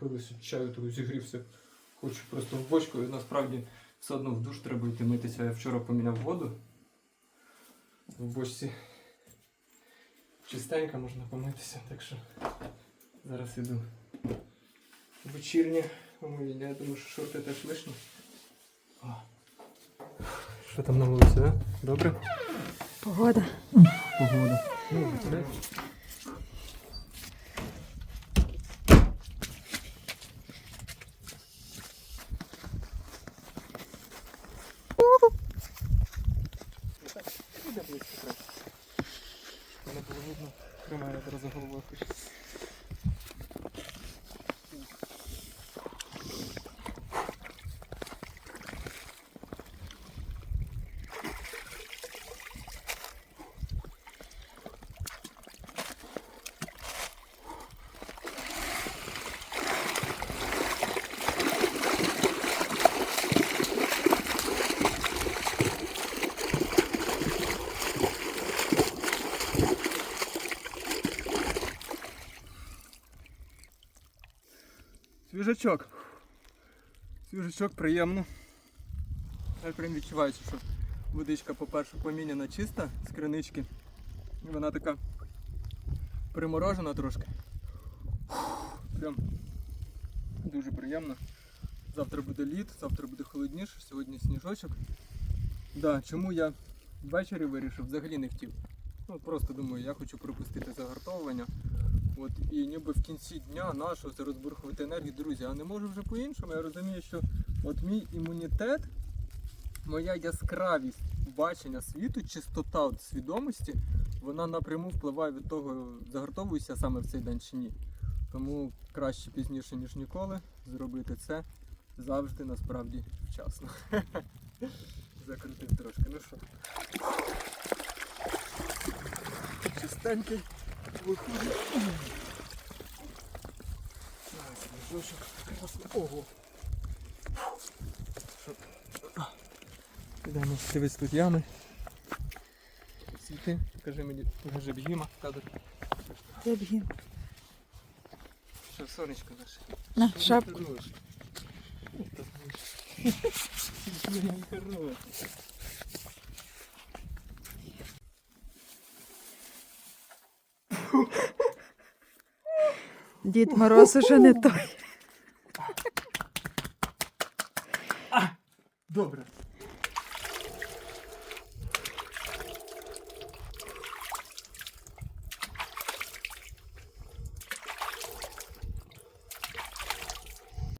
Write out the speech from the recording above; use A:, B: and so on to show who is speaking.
A: напилися чаю, то зігрівся. Хочу просто в бочку, і насправді все одно в душ треба йти митися. Я вчора поміняв воду. В бочці чистенько можна помитися, так що зараз іду. Вечірнє умивання. Я думаю, що шорти теж лишні. О. Що там на вулиці, а? Добре?
B: Погода.
A: Погода. Ну, Іде близько краще. Мене було видно. тримає зараз за головою хоч. Свіжачок. Свіжачок приємно. Я прям відчувається, що водичка, по-перше, поміняна чиста з кринички. І вона така приморожена трошки. Прям дуже приємно. Завтра буде лід, завтра буде холодніше, сьогодні сніжочок. Да, чому я ввечері вирішив, взагалі не хотів. Ну просто думаю, я хочу пропустити загартовування. От і ніби в кінці дня нашого це розбурхувати енергію, друзі, а не можу вже по-іншому. Я розумію, що от мій імунітет, моя яскравість бачення світу, чистота от свідомості, вона напряму впливає від того, загартовуюся саме в цей день чи ні. Тому краще пізніше, ніж ніколи, зробити це завжди насправді вчасно. Закрутив трошки. Ну що? Чистенький виходить. Ого. Що? Підемо дивись тут ями. Світи. Покажи мені, покажи б'їма кадр.
B: Де б'є?
A: Що сонечко наше.
B: На шапку.
A: ти не
B: Дід Мороз уже не той. Добре.